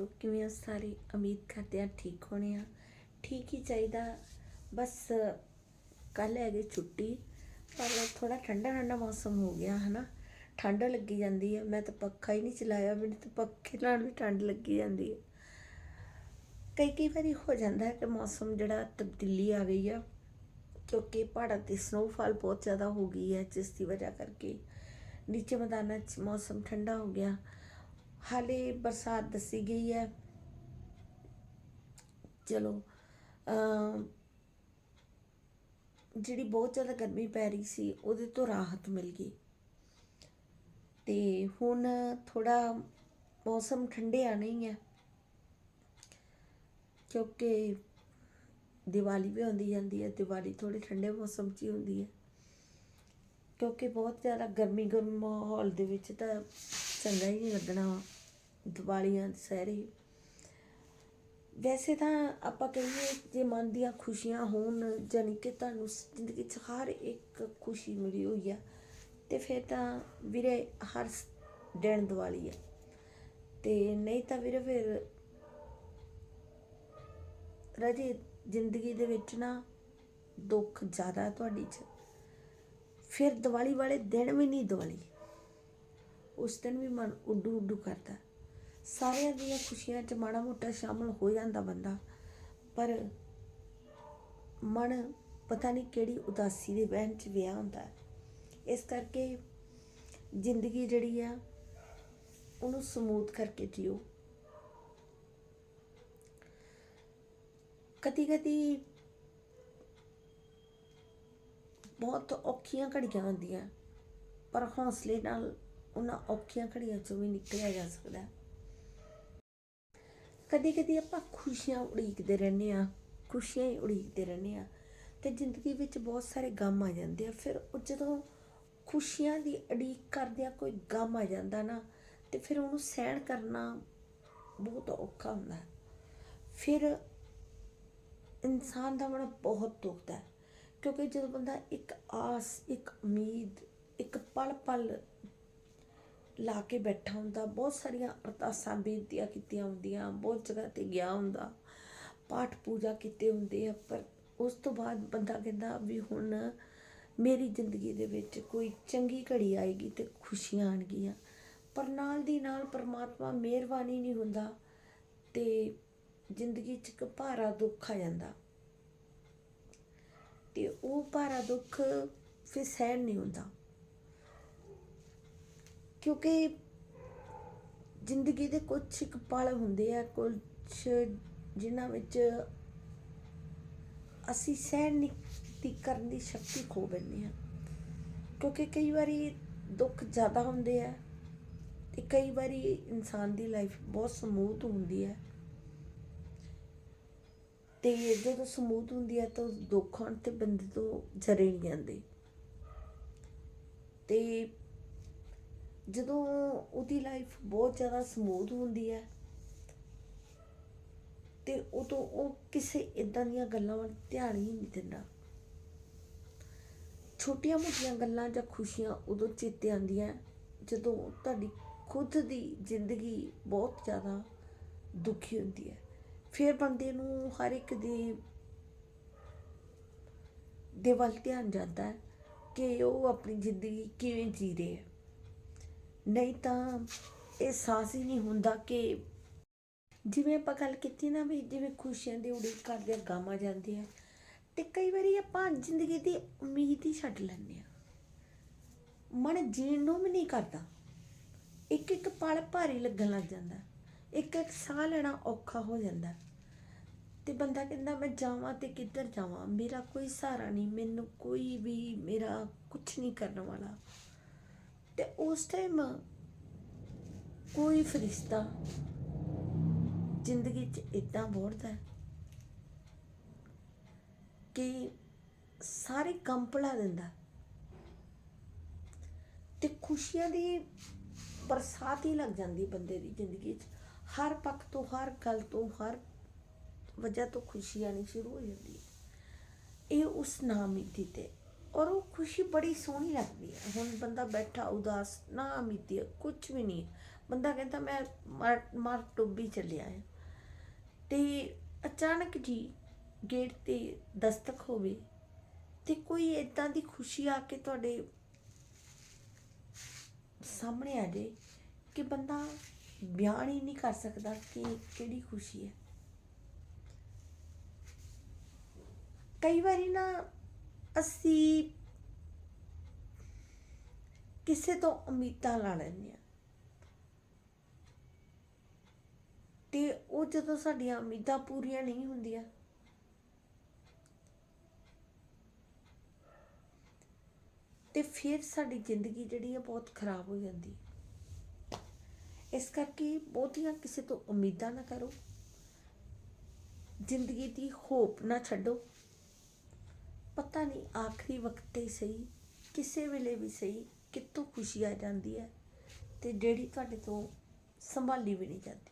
ਦੋਸਤੋ, ਕਿਵੇਂ ਹੋ ਸਾਰੇ? ਉਮੀਦ ਕਰਦੇ ਆ ਠੀਕ ਹੋਣੇ ਆ। ਠੀਕ ਹੀ ਚਾਹੀਦਾ। ਬਸ ਕੱਲ ਹੈਗੀ ਛੁੱਟੀ, ਪਰ ਥੋੜਾ ਠੰਡਾ ਠੰਡਾ ਮੌਸਮ ਹੋ ਗਿਆ, ਹਨਾ? ਠੰਡ ਲੱਗੀ ਜਾਂਦੀ ਹੈ ਮੈਂ ਤਾਂ ਪੱਖਾ ਹੀ ਨਹੀਂ ਚਲਾਇਆ, ਮੈਨੂੰ ਤਾਂ ਪੱਖੇ ਨਾਲ ਵੀ ਠੰਡ ਲੱਗੀ ਜਾਂਦੀ ਹੈ ਕਈ ਕਈ ਵਾਰੀ ਹੋ ਜਾਂਦਾ ਹੈ ਕਿ ਮੌਸਮ ਜਿਹੜਾ ਤਬਦੀਲੀ ਆ ਗਈ ਆ, ਕਿਉਂਕਿ ਪਹਾੜਾਂ ਤੇ ਸਨੋਫਾਲ ਬਹੁਤ ਜ਼ਿਆਦਾ ਹੋ ਗਈ ਹੈ, ਜਿਸ ਦੀ ਵਜ੍ਹਾ ਕਰਕੇ ਨੀਚੇ ਮੈਦਾਨਾਂ 'ਚ ਮੌਸਮ ਠੰਡਾ ਹੋ ਗਿਆ। ਹਾਲੇ ਬਰਸਾਤ ਦੱਸੀ ਗਈ ਹੈ। ਚਲੋ ਜਿਹੜੀ ਬਹੁਤ ਜ਼ਿਆਦਾ ਗਰਮੀ ਪੈ ਰਹੀ ਸੀ, ਉਹਦੇ ਤੋਂ ਰਾਹਤ ਮਿਲ ਗਈ। ਤੇ ਹੁਣ ਥੋੜਾ ਮੌਸਮ ਠੰਡੇ ਆਣਾ ਹੈ ਕਿਉਂਕਿ ਦੀਵਾਲੀ ਵੀ ਆਉਂਦੀ ਜਾਂਦੀ ਹੈ, ਦੀਵਾਲੀ ਥੋੜੇ ਠੰਡੇ ਮੌਸਮ 'ਚ ਹੀ ਹੁੰਦੀ ਹੈ। ਕਿਉਂਕਿ ਬਹੁਤ ਜ਼ਿਆਦਾ ਗਰਮੀ ਗਰਮ ਮਾਹੌਲ ਦੇ ਵਿੱਚ ਤਾਂ ਚੰਗਾ ਹੀ ਨਹੀਂ ਲੱਗਣਾ ਦੀਵਾਲੀਆਂ, ਦੁਸਹਿਰੇ। ਵੈਸੇ ਤਾਂ ਆਪਾਂ ਕਹੀਏ ਜੇ ਮਨ ਦੀਆਂ ਖੁਸ਼ੀਆਂ ਹੋਣ, ਜਾਣੀ ਕਿ ਤੁਹਾਨੂੰ ਜ਼ਿੰਦਗੀ 'ਚ ਹਰ ਇੱਕ ਖੁਸ਼ੀ ਮਿਲੀ ਹੋਈ ਆ, ਤੇ ਫਿਰ ਤਾਂ ਵੀਰੇ ਹਰ ਦਿਨ ਦੀਵਾਲੀ ਆ। ਤੇ ਨਹੀਂ ਤਾਂ ਵੀਰੇ ਫਿਰ ਰਾਜੀ ਜ਼ਿੰਦਗੀ ਦੇ ਵਿੱਚ ਨਾ ਦੁੱਖ ਜ਼ਿਆਦਾ ਤੁਹਾਡੀ 'ਚ। ਫਿਰ ਦੀਵਾਲੀ ਵਾਲੇ ਦਿਨ ਵੀ ਨਹੀਂ ਦੀਵਾਲੀ। ਉਸ ਦਿਨ ਵੀ ਮਨ ਉੱਡੂ ਉੱਡੂ ਕਰਦਾ। ਸਾਰਿਆਂ ਦੀਆਂ ਖੁਸ਼ੀਆਂ 'ਚ ਮਾੜਾ ਮੋਟਾ ਸ਼ਾਮਲ ਹੋ ਜਾਂਦਾ ਬੰਦਾ। ਪਰ ਮਨ ਪਤਾ ਨਹੀਂ ਕਿਹੜੀ ਉਦਾਸੀ ਦੇ ਵਹਿਣ 'ਚ ਵਿਆਹ ਹੁੰਦਾ ਇਸ ਕਰਕੇ ਜ਼ਿੰਦਗੀ ਜਿਹੜੀ ਆ, ਉਹਨੂੰ ਸਮੂਥ ਕਰਕੇ ਜੀਓ। ਕਦੀ ਕਦੀ ਬਹੁਤ ਔਖੀਆਂ ਘੜੀਆਂ ਹੁੰਦੀਆਂ। ਪਰ ਹੌਸਲੇ ਨਾਲ ਉਹਨਾਂ ਔਖੀਆਂ ਘੜੀਆਂ ਚੋਂ ਵੀ ਨਿਕਲਿਆ ਜਾ ਸਕਦਾ। ਕਦੇ ਕਦੇ ਆਪਾਂ ਖੁਸ਼ੀਆਂ ਉਡੀਕਦੇ ਰਹਿੰਦੇ ਆ ਖੁਸ਼ੀਆਂ ਹੀ ਉਡੀਕਦੇ ਰਹਿੰਦੇ ਆ ਤੇ ਜ਼ਿੰਦਗੀ ਵਿੱਚ ਬਹੁਤ ਸਾਰੇ ਗਮ ਆ ਜਾਂਦੇ ਆ। ਫਿਰ ਉਹ ਜਦੋਂ ਖੁਸ਼ੀਆਂ ਦੀ ਉਡੀਕ ਕਰਦਿਆਂ ਕੋਈ ਗਮ ਆ ਜਾਂਦਾ ਨਾ, ਤੇ ਫਿਰ ਉਹਨੂੰ ਸਹਿਣ ਕਰਨਾ ਬਹੁਤ ਔਖਾ ਹੁੰਦਾ। ਫਿਰ ਇਨਸਾਨ ਦਾ ਮਨ ਬਹੁਤ ਦੁਖਦਾ। ਹੈ ਕਿਉਂਕਿ ਜਦੋਂ ਬੰਦਾ ਇੱਕ ਆਸ, ਇੱਕ ਉਮੀਦ, ਇੱਕ ਪਲ ਪਲ ਲਾ ਕੇ ਬੈਠਾ ਹੁੰਦਾ, ਬਹੁਤ ਸਾਰੀਆਂ ਅਰਦਾਸਾਂ, ਬੇਨਤੀਆਂ ਕੀਤੀਆਂ ਹੁੰਦੀਆਂ, ਬਹੁਤ ਜਗ੍ਹਾ ਤੇ ਗਿਆ ਹੁੰਦਾ, ਪਾਠ ਪੂਜਾ ਕੀਤੇ ਹੁੰਦੇ ਆ, ਪਰ ਉਸ ਤੋਂ ਬਾਅਦ ਬੰਦਾ ਕਹਿੰਦਾ ਵੀ ਹੁਣ ਮੇਰੀ ਜ਼ਿੰਦਗੀ ਦੇ ਵਿੱਚ ਕੋਈ ਚੰਗੀ ਘੜੀ ਆਏਗੀ ਤੇ ਖੁਸ਼ੀਆਂ ਆਣਗੀਆਂ ਪਰ ਨਾਲ ਦੀ ਨਾਲ ਪਰਮਾਤਮਾ ਮਿਹਰਬਾਨੀ ਨਹੀਂ ਹੁੰਦਾ ਤੇ ਜ਼ਿੰਦਗੀ 'ਚ ਇੱਕ ਭਾਰਾ ਦੁੱਖ ਆ ਜਾਂਦਾ। ਤੇ ਉਹ ਭਾਰਾ ਦੁੱਖ ਫਿਰ ਸਹਿਣ ਨਹੀਂ ਹੁੰਦਾ। ਕਿਉਂਕਿ ਜ਼ਿੰਦਗੀ ਦੇ ਕੁਝ ਇੱਕ ਪਲ ਹੁੰਦੇ ਆ ਕੁਝ ਜਿਨ੍ਹਾਂ ਵਿੱਚ ਅਸੀਂ ਸਹਿਣ ਨਹੀਂ ਕਰਨ ਦੀ ਸ਼ਕਤੀ ਖੋ ਬੈਠਦੇ ਆ ਕਿਉਂਕਿ ਕਈ ਵਾਰੀ ਦੁੱਖ ਜ਼ਿਆਦਾ ਹੁੰਦੇ ਆ ਤੇ ਕਈ ਵਾਰੀ ਇਨਸਾਨ ਦੀ ਲਾਈਫ ਬਹੁਤ ਸਮੂਥ ਹੁੰਦੀ ਹੈ ਤੇ ਜਦੋਂ ਸਮੂਥ ਹੁੰਦੀ ਹੈ ਤਾਂ ਦੁੱਖ ਆਉਣ ਤੇ ਬੰਦੇ ਤੋਂ ਜਰੇ ਨਹੀਂ ਜਾਂਦੇ। ਤੇ ਜਦੋਂ ਉਹਦੀ ਲਾਈਫ ਬਹੁਤ ਜ਼ਿਆਦਾ ਸਮੂਥ ਹੁੰਦੀ ਹੈ ਤੇ ਉਦੋਂ ਉਹ ਕਿਸੇ ਇਦਾਂ ਦੀਆਂ ਗੱਲਾਂ ਵੱਲ ਧਿਆਨ ਹੀ ਨਹੀਂ ਦਿੰਦਾ। ਛੋਟੀਆਂ ਮੋਟੀਆਂ ਗੱਲਾਂ ਜਾਂ ਖੁਸ਼ੀਆਂ ਉਦੋਂ ਚੇਤੇ ਆਉਂਦੀਆਂ, ਜਦੋਂ ਤੁਹਾਡੀ ਖੁਦ ਦੀ ਜ਼ਿੰਦਗੀ ਬਹੁਤ ਜ਼ਿਆਦਾ ਦੁਖੀ ਹੁੰਦੀ ਹੈ ਫਿਰ ਬੰਦੇ ਨੂੰ ਹਰ ਇੱਕ ਦੀ, ਦੇ ਵੱਲ ਧਿਆਨ ਜਾਂਦਾ ਹੈ ਕਿ ਉਹ ਆਪਣੀ ਜ਼ਿੰਦਗੀ ਕਿਵੇਂ ਜੀ ਰਹੇ ਹੈ। ਨਹੀਂ ਤਾਂ ਇਹ ਹੀ ਨਹੀਂ ਹੁੰਦਾ ਕਿ ਜਿਵੇਂ ਆਪਾਂ ਗੱਲ ਕੀਤੀ ਨਾ ਵੀ ਜਿਵੇਂ ਖੁਸ਼ੀਆਂ ਦੀ ਉਡੀਕ ਕਰਦੇ ਆ ਗਮ ਜਾਂਦੇ ਆ ਤੇ ਕਈ ਵਾਰੀ ਆਪਾਂ ਜ਼ਿੰਦਗੀ ਦੀ ਉਮੀਦ ਹੀ ਛੱਡ ਲੈਂਦੇ ਆ ਮਨ ਜੀਣ ਨੂੰ ਵੀ ਨਹੀਂ ਕਰਦਾ। ਇੱਕ ਇੱਕ ਪਲ ਭਾਰੀ ਲੱਗਣ ਲੱਗ ਜਾਂਦਾ। ਇੱਕ ਇੱਕ ਸਾਹ ਲੈਣਾ ਔਖਾ ਹੋ ਜਾਂਦਾ। ਤੇ ਬੰਦਾ ਕਹਿੰਦਾ, ਮੈਂ ਜਾਵਾਂ ਤੇ ਕਿੱਧਰ ਜਾਵਾਂ? ਮੇਰਾ ਕੋਈ ਸਹਾਰਾ ਨਹੀਂ, ਮੈਨੂੰ ਕੋਈ ਵੀ ਮੇਰਾ ਕੁਝ ਨਹੀਂ ਕਰਨ ਵਾਲਾ। ਤੇ ਉਸ ਟਾਈਮ ਕੋਈ ਫਰਿਸ਼ਤਾ ਜ਼ਿੰਦਗੀ 'ਚ ਇਦਾਂ ਬੋੜਦਾ ਕਿ ਸਾਰੇ ਕੰਮ ਭੁਲਾ ਦਿੰਦਾ ਤੇ ਖੁਸ਼ੀਆਂ ਦੀ ਬਰਸਾਤ ਹੀ ਲੱਗ ਜਾਂਦੀ ਬੰਦੇ ਦੀ ਜ਼ਿੰਦਗੀ 'ਚ। ਹਰ ਪੱਖ ਤੋਂ, ਹਰ ਗੱਲ ਤੋਂ, ਹਰ ਵਜ੍ਹਾ ਤੋਂ ਖੁਸ਼ੀ ਆਣੀ ਸ਼ੁਰੂ ਹੋ ਜਾਂਦੀ ਹੈ। ਇਹ ਉਸ ਨਾਮੀਤੀ ਤੇ। ਔਰ ਉਹ ਖੁਸ਼ੀ ਬੜੀ ਸੋਹਣੀ ਲੱਗਦੀ ਹੈ। ਹੁਣ ਬੰਦਾ ਬੈਠਾ ਉਦਾਸ, ਨਾ ਹੈ ਕੁਝ ਵੀ ਨਹੀਂ ਬੰਦਾ ਕਹਿੰਦਾ, ਮੈਂ ਮਰ ਮਰ ਟੁੱਬੀ ਚੱਲਿਆ ਆ ਤੇ ਅਚਾਨਕ ਜੀ ਗੇਟ ਤੇ ਦਸਤਕ ਹੋਵੇ ਤੇ ਕੋਈ ਇਦਾਂ ਦੀ ਖੁਸ਼ੀ ਆ ਕੇ ਤੁਹਾਡੇ ਸਾਹਮਣੇ ਆ ਜੇ ਕਿ ਬੰਦਾ ਬਿਆਨ ਹੀ ਨਹੀਂ ਕਰ ਸਕਦਾ ਕਿ ਕਿਹੜੀ ਖੁਸ਼ੀ ਹੈ। ਕਈ ਵਾਰੀ ਨਾ ਅਸੀਂ ਕਿਸੇ ਤੋਂ ਉਮੀਦਾਂ ਲਾ ਲੈਂਦੇ ਆ ਤੇ ਉਹ ਜਦੋਂ ਸਾਡੀਆਂ ਉਮੀਦਾਂ ਪੂਰੀਆਂ ਨਹੀਂ ਹੁੰਦੀਆਂ, ਤੇ ਫਿਰ ਸਾਡੀ ਜ਼ਿੰਦਗੀ ਜਿਹੜੀ ਹੈ ਬਹੁਤ ਖਰਾਬ ਹੋ ਜਾਂਦੀ ਹੈ। ਇਸ ਕਰਕੇ ਬਹੁਤੀਆਂ ਕਿਸੇ ਤੋਂ ਉਮੀਦਾਂ ਨਾ ਕਰੋ। ਜ਼ਿੰਦਗੀ ਦੀ ਹੋਪ ਨਾ ਛੱਡੋ। ਪਤਾ ਨਹੀਂ ਆਖਰੀ ਵਕਤ ਤੇ ਸਹੀ, ਕਿਸੇ ਵੇਲੇ ਵੀ ਸਹੀ, ਕਿੱਥੋਂ ਖੁਸ਼ੀ ਆ ਜਾਂਦੀ ਹੈ ਤੇ ਜਿਹੜੀ ਤੁਹਾਡੇ ਤੋਂ ਸੰਭਾਲੀ ਵੀ ਨਹੀਂ ਜਾਂਦੀ।